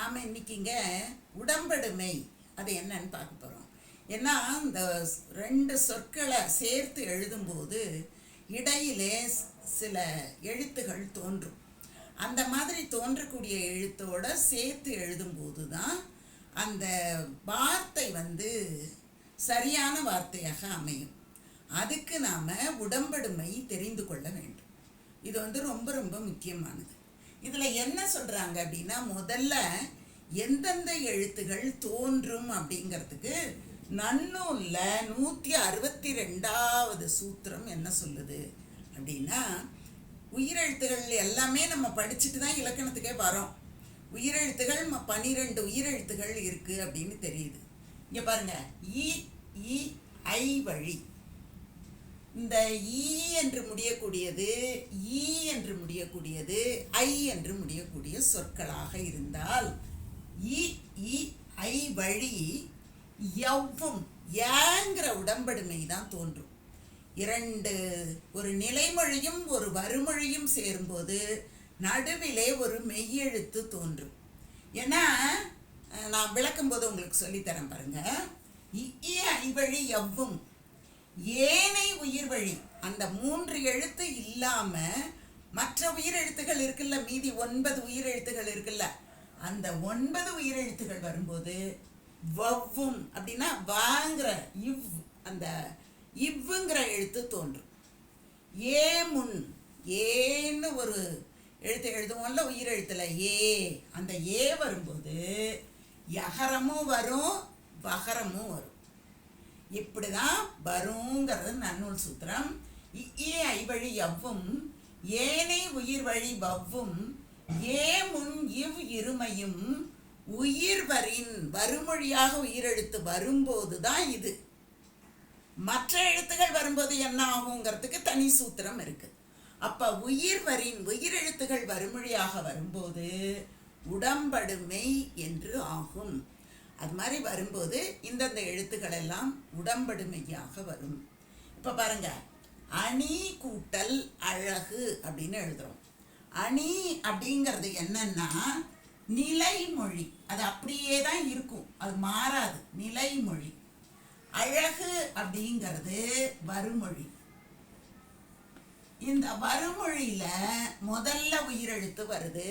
நாம் இன்னைக்குங்க உடம்படுமை. அது என்னன்னு பார்க்க போகிறோம் ஏன்னா இந்த ரெண்டு சொற்களை சேர்த்து எழுதும்போது இடையிலே சில எழுத்துகள் தோன்றும். அந்த மாதிரி தோன்றக்கூடிய எழுத்தோட சேர்த்து எழுதும்போது தான் அந்த வார்த்தை வந்து சரியான வார்த்தையாக அமையும். அதுக்கு நாம் உடம்படுமை தெரிந்து கொள்ள வேண்டும். இது வந்து ரொம்ப ரொம்ப முக்கியமானது. இதில் என்ன சொல்கிறாங்க அப்படின்னா முதல்ல எந்தெந்த எழுத்துகள் தோன்றும் அப்படிங்கிறதுக்கு நன்னூலில் நூற்றி அறுபத்தி ரெண்டாவது சூத்திரம் என்ன சொல்லுது அப்படின்னா உயிரெழுத்துகள் எல்லாமே நம்ம படிச்சுட்டு தான் இலக்கணத்துக்கே வரோம் உயிரெழுத்துகள் ம- பன்னிரெண்டு உயிரெழுத்துகள் இருக்குது அப்படின்னு தெரியுது. இங்கே பாருங்கள் இ இ ஐ வழி. இந்த ஈ என்று முடியக்கூடியது ஈ என்று முடியக்கூடியது ஐ என்று முடியக்கூடிய சொற்களாக இருந்தால் இ இ ஐ வழி எவ்வும் ஏங்கிற உடம்படுமை தான் தோன்றும். இரண்டு ஒரு நிலைமொழியும் ஒரு வறுமொழியும் சேரும்போது நடுவிலே ஒரு மெய்யெழுத்து தோன்றும். ஏன்னா நான் விளக்கும்போது உங்களுக்கு சொல்லித்தரேன் பாருங்கள் இ ஐ வழி எவ்வும் ஏனை உயிர் வழி. அந்த மூன்று எழுத்து இல்லாம மற்ற உயிரெழுத்துகள் இருக்குல்ல? மீதி ஒன்பது உயிரெழுத்துகள் இருக்குல்ல? அந்த ஒன்பது உயிரெழுத்துகள் வரும்போது வவ்வும் அப்படின்னா வாங்கிற இவ் அந்த இவ்வுங்கிற எழுத்து தோன்றும். ஏ முன் ஏன்னு ஒரு எழுத்து எழுதுவோம்ல உயிரெழுத்துல ஏ. அந்த ஏ வரும்போது யகரமும் வரும் வகரமும் வரும். இப்படிதான் வருங்கிறது நன்னூல் சூத்திரம். இ ஐவழி எவ்வும் ஏனை உயிர் வழி வவ்வும் ஏ முன் இவ் இருமையும் உயிர் வரின் வருமொழியாக உயிரெழுத்து வரும்போது தான் இது. மற்ற எழுத்துகள் வரும்போது என்ன ஆகுங்கிறதுக்கு தனி சூத்திரம் இருக்கு. அப்ப உயிர் வரின் உயிரெழுத்துகள் வருமொழியாக வரும்போது உடம்படுமை என்று ஆகும். அது மாதிரி வரும்போது இந்தந்த எழுத்துக்கள் எல்லாம் உடம்படுமையாக வரும். இப்போ பாருங்க அணி கூட்டல் அழகு அப்படின்னு எழுதுறோம். அணி அப்படிங்கிறது என்னன்னா நிலைமொழி. அது அப்படியே தான் இருக்கும். அது மாறாது. நிலைமொழி. அழகு அப்படிங்கிறது வருமொழி இந்த வருமொழியில் முதல்ல உயிரெழுத்து வருது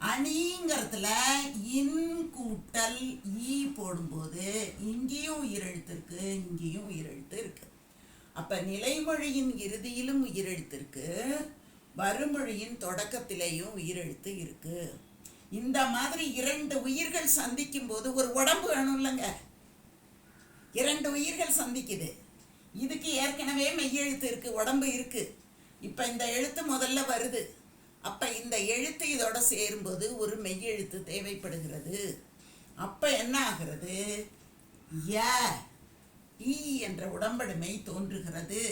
அணிங்கிறதுல இன் கூட்டல் ஈ போடும்போது இங்கேயும் உயிரெழுத்து இருக்கு இங்கேயும் உயிரெழுத்து இருக்கு அப்ப நிலைமொழியின் இறுதியிலும் உயிரெழுத்து இருக்கு வருமொழியின் தொடக்கத்திலேயும் உயிரெழுத்து இருக்கு. இந்த மாதிரி இரண்டு உயிர்கள் சந்திக்கும் போது ஒரு உடம்பு வேணும் இல்லைங்க. இரண்டு உயிர்கள் சந்திக்குது. இதுக்கு ஏற்கனவே மெய்யெழுத்து இருக்கு உடம்பு இருக்கு. இப்ப இந்த எழுத்து முதல்ல வருது. அப்போ இந்த எழுத்து இதோட சேரும்போது ஒரு மெய்யெழுத்து தேவைப்படுகிறது. அப்போ என்ன ஆகிறது? ய ஈ என்ற உடம்படுமை தோன்றுகிறது.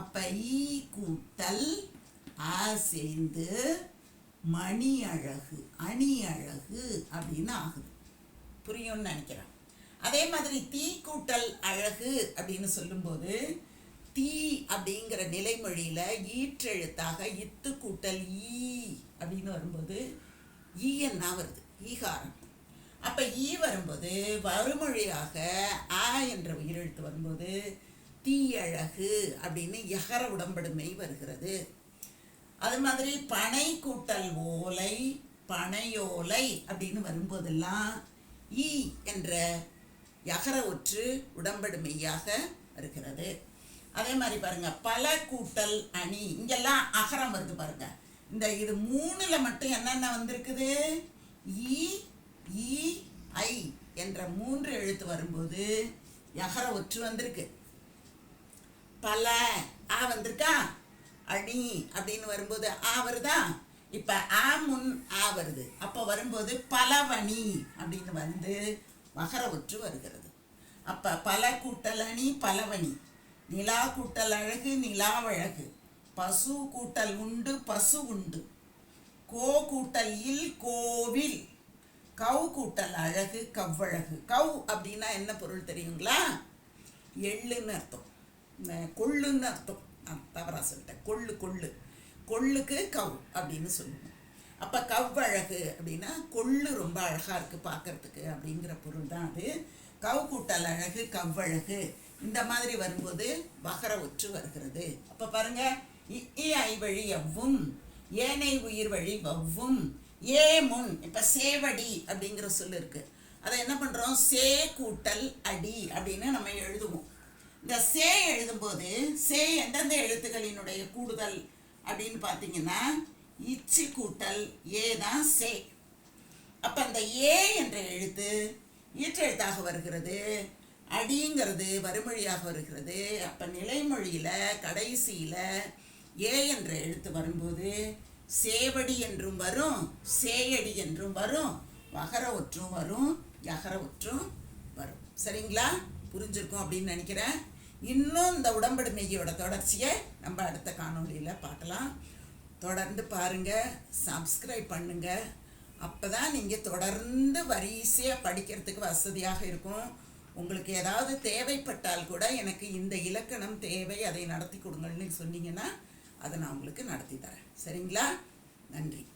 அப்ப ஈ கூட்டல் ஆ சேர்ந்து மணி அழகு அணி அழகு அப்படின்னு ஆகுது. புரியும்னு நினைக்கிறேன். அதே மாதிரி தீ கூட்டல் அழகு அப்படின்னு சொல்லும்போது தீ அப்படிங்கிற நிலைமொழியில் ஈற்றெழுத்தாக இத்து கூட்டல் ஈ அப்படின்னு வரும்போது ஈயன்னா வருது ஈகாரம். அப்போ ஈ வரும்போது வறுமொழியாக ஆ என்ற உயிரெழுத்து வரும்போது தீயழகு அப்படின்னு யகர உடம்படுமை வருகிறது. அது மாதிரி பனை கூட்டல் ஓலை பனையோலை அப்படின்னு வரும்போதெல்லாம் ஈ என்ற யகர ஒற்று உடம்படுமையாக வருகிறது. அதே மாதிரி பாருங்க பல கூட்டல் அணி இங்கெல்லாம் அகரம் வருது பாருங்கள் இந்த இது மூணுல மட்டும் என்னென்ன வந்திருக்குது? ஈ ஐ என்ற மூன்று எழுத்து வரும்போது யகர ஒற்று வந்திருக்கு. பல ஆ வந்திருக்கா? அணி அப்படின்னு வரும்போது ஆ வருதா? இப்ப ஆ முன் ஆ வருது. அப்ப வரும்போது பலவணி அப்படின்னு வந்து மகர ஒற்று வருகிறது. அப்ப பல கூட்டல் அணி பலவணி. நிலா கூட்டல் அழகு நிலாவழகு பசு கூட்டல் உண்டு பசு உண்டு. கோ கூட்டல் இல் கோவில் கவு கூட்டல் அழகு கவ்வழகு. கவ் அப்படின்னா என்ன பொருள் தெரியுங்களா? எள்ளுன்னு அர்த்தம். இந்த கொள்ளுன்னு அர்த்தம். நான் தவறாக சொல்லிட்டேன். கொள்ளு கொள்ளு. கொள்ளுக்கு கவ் அப்படின்னு சொல்லுவோம். அப்போ கவ்வழகு அப்படின்னா கொள்ளு ரொம்ப அழகாக இருக்குது பார்க்கறதுக்கு அப்படிங்கிற பொருள் தான் அது. கவ் கூட்டல் அழகு கவ்வழகு. இந்த மாதிரி வரும்போது வகர ஒற்று வருகிறது. அப்போ பாருங்கள் இ- ஐ வழி எவ்வும் ஏனை உயிர் வழி வவ்வும். ஏ முன் இப்போ சேவடி அப்படிங்கிற சொல்லு இருக்கு. அதை என்ன பண்ணுறோம் சே கூட்டல் அடி அப்படின்னு நம்ம எழுதுவோம். இந்த சே எழுதும்போது சே எந்தெந்த எழுத்துக்களினுடைய கூடுதல் அப்படின்னு பார்த்தீங்கன்னா இச்சி கூட்டல் ஏ தான் சே. அப்போ அந்த ஏ என்ற எழுத்து ஈற்றெழுத்தாக வருகிறது. அடிங்கிறது வறுமொழியாக வருகிறது. அப்போ நிலைமொழியில் கடைசியில் ஏ என்ற எழுத்து வரும்போது சேவடி என்றும் வரும் சேயடி என்றும் வரும் வகர ஒற்றும் வரும் யகர ஒற்றும் வரும். சரிங்களா? புரிஞ்சிருக்கும் அப்படின்னு நினைக்கிறேன். இன்னும் இந்த உடம்படுமையோட மெய்யோட தொடர்ச்சியை நம்ம அடுத்த காணொளியில் பார்க்கலாம். தொடர்ந்து பாருங்கள் சப்ஸ்கிரைப் அப்போ தான் நீங்கள் தொடர்ந்து வரிசையாக படிக்கிறதுக்கு வசதியாக இருக்கும். உங்களுக்கு ஏதாவது தேவைப்பட்டால் கூட எனக்கு இந்த இலக்கணம் தேவை அதை நடத்தி கொடுங்கன்னு சொன்னீங்கன்னா அதை நான் உங்களுக்கு நடத்தி தரேன். சரிங்களா? நன்றி.